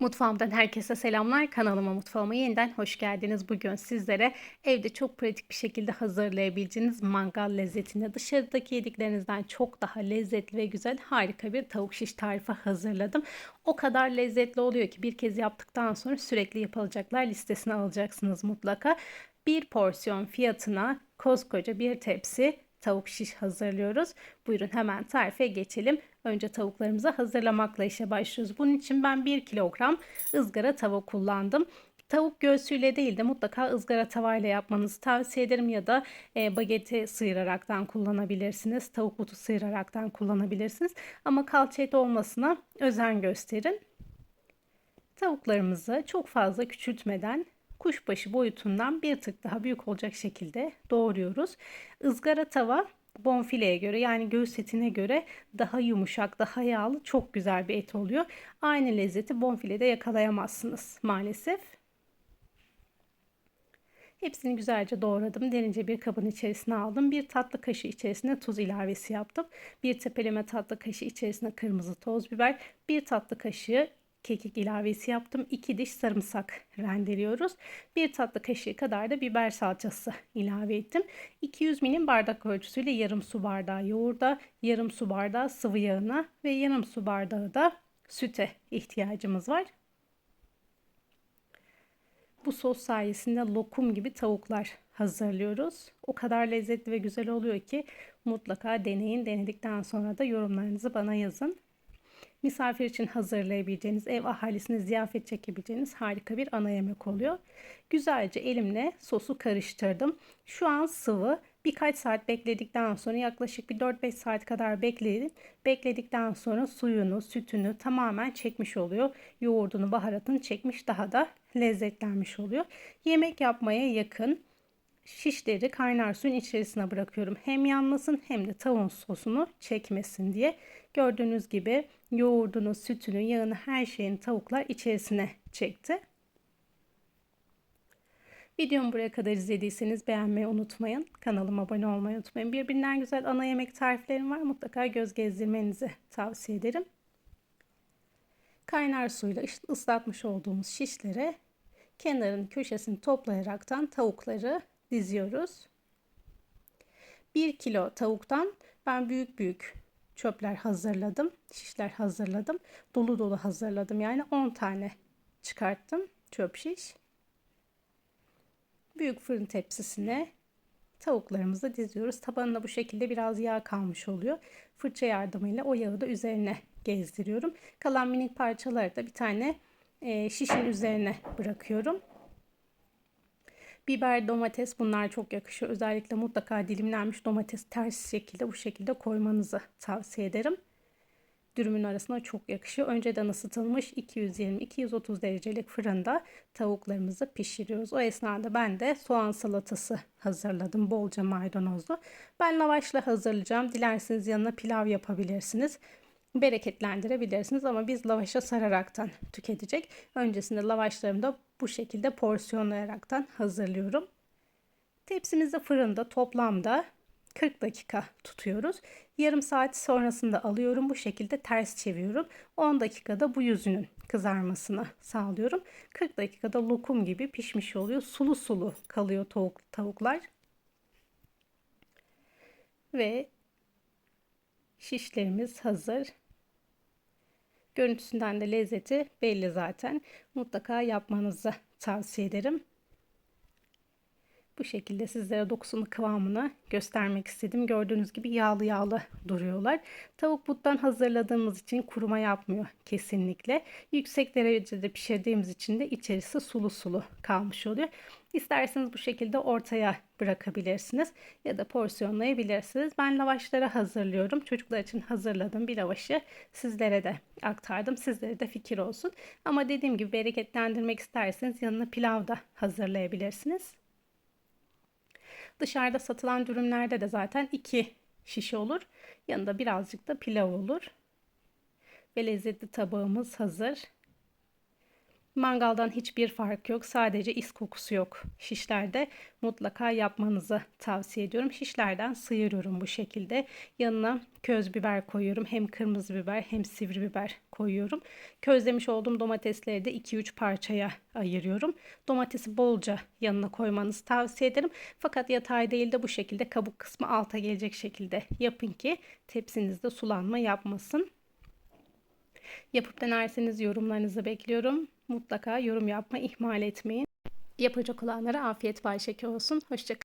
Mutfağımdan herkese selamlar. Kanalıma mutfağıma yeniden hoş geldiniz. Bugün sizlere evde çok pratik bir şekilde hazırlayabileceğiniz mangal lezzetinde dışarıdaki yediklerinizden çok daha lezzetli ve güzel harika bir tavuk şiş tarifi hazırladım. O kadar lezzetli oluyor ki bir kez yaptıktan sonra sürekli yapılacaklar listesine alacaksınız mutlaka. Bir porsiyon fiyatına koskoca bir tepsi tavuk şiş hazırlıyoruz. Buyurun hemen tarife geçelim. Önce tavuklarımızı hazırlamakla işe başlıyoruz. Bunun için ben 1 kilogram ızgara tavuk kullandım. Tavuk göğsüyle değil de mutlaka ızgara tavayla yapmanızı tavsiye ederim ya da e, bageti sıyıraraktan kullanabilirsiniz. Tavuk butu sıyıraraktan kullanabilirsiniz. Ama kalça olmasına özen gösterin. Tavuklarımızı çok fazla küçültmeden kuşbaşı boyutundan bir tık daha büyük olacak şekilde doğruyoruz. Izgara tava bonfileye göre yani göğüs etine göre daha yumuşak, daha yağlı, çok güzel bir et oluyor. Aynı lezzeti bonfilede yakalayamazsınız maalesef. Hepsini güzelce doğradım. Derince bir kabın içerisine aldım. Bir tatlı kaşığı içerisine tuz ilavesi yaptım. Bir tepeleme tatlı kaşığı içerisine kırmızı toz biber. Bir tatlı kaşığı kekik ilavesi yaptım. 2 diş sarımsak rendeliyoruz. 1 tatlı kaşığı kadar da biber salçası ilave ettim. 200 milim bardak ölçüsüyle yarım su bardağı yoğurda, yarım su bardağı sıvı yağına ve yarım su bardağı da süte ihtiyacımız var. Bu sos sayesinde lokum gibi tavuklar hazırlıyoruz. O kadar lezzetli ve güzel oluyor ki mutlaka deneyin. Denedikten sonra da yorumlarınızı bana yazın misafir için hazırlayabileceğiniz, ev ahalisine ziyafet çekebileceğiniz harika bir ana yemek oluyor. Güzelce elimle sosu karıştırdım. Şu an sıvı. Birkaç saat bekledikten sonra yaklaşık bir 4-5 saat kadar bekleyin. Bekledikten sonra suyunu, sütünü tamamen çekmiş oluyor. Yoğurdunu, baharatını çekmiş daha da lezzetlenmiş oluyor. Yemek yapmaya yakın şişleri kaynar suyun içerisine bırakıyorum. Hem yanmasın hem de tavuğun sosunu çekmesin diye. Gördüğünüz gibi yoğurdunu, sütünü, yağını her şeyin tavuklar içerisine çekti. Videomu buraya kadar izlediyseniz beğenmeyi unutmayın. Kanalıma abone olmayı unutmayın. Birbirinden güzel ana yemek tariflerim var. Mutlaka göz gezdirmenizi tavsiye ederim. Kaynar suyla ıslatmış olduğumuz şişlere kenarın köşesini toplayaraktan tavukları diziyoruz. 1 kilo tavuktan ben büyük büyük çöpler hazırladım. Şişler hazırladım. Dolu dolu hazırladım. Yani 10 tane çıkarttım çöp şiş. Büyük fırın tepsisine tavuklarımızı diziyoruz. Tabanına bu şekilde biraz yağ kalmış oluyor. Fırça yardımıyla o yağı da üzerine gezdiriyorum. Kalan minik parçaları da bir tane şişin üzerine bırakıyorum. Biber, domates bunlar çok yakışıyor. Özellikle mutlaka dilimlenmiş domates ters şekilde bu şekilde koymanızı tavsiye ederim. Dürümün arasına çok yakışıyor. Önceden ısıtılmış 220-230 derecelik fırında tavuklarımızı pişiriyoruz. O esnada ben de soğan salatası hazırladım. Bolca maydanozlu. Ben lavaşla hazırlayacağım. Dilerseniz yanına pilav yapabilirsiniz bereketlendirebilirsiniz ama biz lavaşa sararaktan tüketecek. Öncesinde lavaşlarımı da bu şekilde porsiyonlayaraktan hazırlıyorum. Tepsimizi fırında toplamda 40 dakika tutuyoruz. Yarım saat sonrasında alıyorum. Bu şekilde ters çeviriyorum. 10 dakikada bu yüzünün kızarmasını sağlıyorum. 40 dakikada lokum gibi pişmiş oluyor. Sulu sulu kalıyor tavuk, tavuklar. Ve şişlerimiz hazır. Görüntüsünden de lezzeti belli zaten. Mutlaka yapmanızı tavsiye ederim. Bu şekilde sizlere dokusunu kıvamını göstermek istedim. Gördüğünüz gibi yağlı yağlı duruyorlar. Tavuk buttan hazırladığımız için kuruma yapmıyor kesinlikle. Yüksek derecede pişirdiğimiz için de içerisi sulu sulu kalmış oluyor. İsterseniz bu şekilde ortaya bırakabilirsiniz ya da porsiyonlayabilirsiniz. Ben lavaşları hazırlıyorum. Çocuklar için hazırladığım bir lavaşı sizlere de aktardım. Sizlere de fikir olsun. Ama dediğim gibi bereketlendirmek isterseniz yanına pilav da hazırlayabilirsiniz. Dışarıda satılan dürümlerde de zaten iki şişe olur. Yanında birazcık da pilav olur. Ve lezzetli tabağımız hazır. Mangaldan hiçbir fark yok. Sadece is kokusu yok şişlerde. Mutlaka yapmanızı tavsiye ediyorum. Şişlerden sıyırıyorum bu şekilde. Yanına köz biber koyuyorum. Hem kırmızı biber hem sivri biber koyuyorum. Közlemiş olduğum domatesleri de 2-3 parçaya ayırıyorum. Domatesi bolca yanına koymanızı tavsiye ederim. Fakat yatay değil de bu şekilde kabuk kısmı alta gelecek şekilde yapın ki tepsinizde sulanma yapmasın. Yapıp denerseniz yorumlarınızı bekliyorum. Mutlaka yorum yapma ihmal etmeyin. Yapacak olanlara afiyet bay şeker olsun. Hoşçakalın.